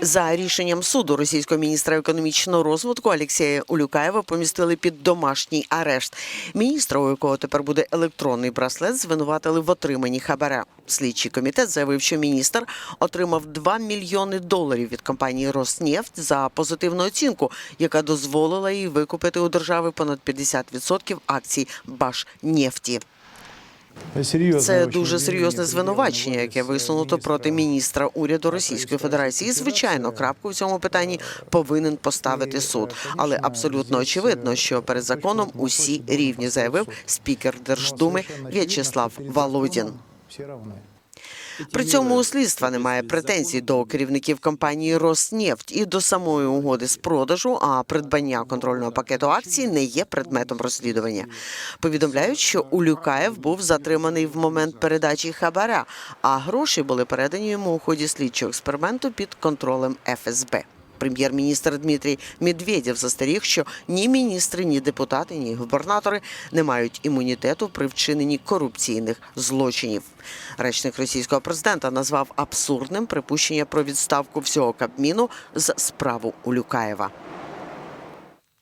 За рішенням суду російського міністра економічного розвитку Алексія Улюкаєва помістили під домашній арешт. Міністра, у якого тепер буде електронний браслет, звинуватили в отриманні хабаря. Слідчий комітет заявив, що міністр отримав 2 мільйони доларів від компанії «Роснефть» за позитивну оцінку, яка дозволила їй викупити у держави понад 50% акцій «Башнефті». Це дуже серйозне звинувачення, яке висунуто проти міністра уряду Російської Федерації. І, Звичайно, крапку в цьому питанні повинен поставити суд. Але абсолютно очевидно, що перед законом усі рівні, заявив спікер Держдуми В'ячеслав Володін. При цьому у слідства немає претензій до керівників компанії «Роснефть» і до самої угоди з продажу, а придбання контрольного пакету акцій не є предметом розслідування. Повідомляють, що Улюкаєв був затриманий в момент передачі хабара, а гроші були передані йому у ході слідчого експерименту під контролем ФСБ. Прем'єр-міністр Дмитрій Медведєв застеріг, що ні міністри, ні депутати, ні губернатори не мають імунітету при вчиненні корупційних злочинів. Речник російського президента назвав абсурдним припущення про відставку всього Кабміну з справу Улюкаєва.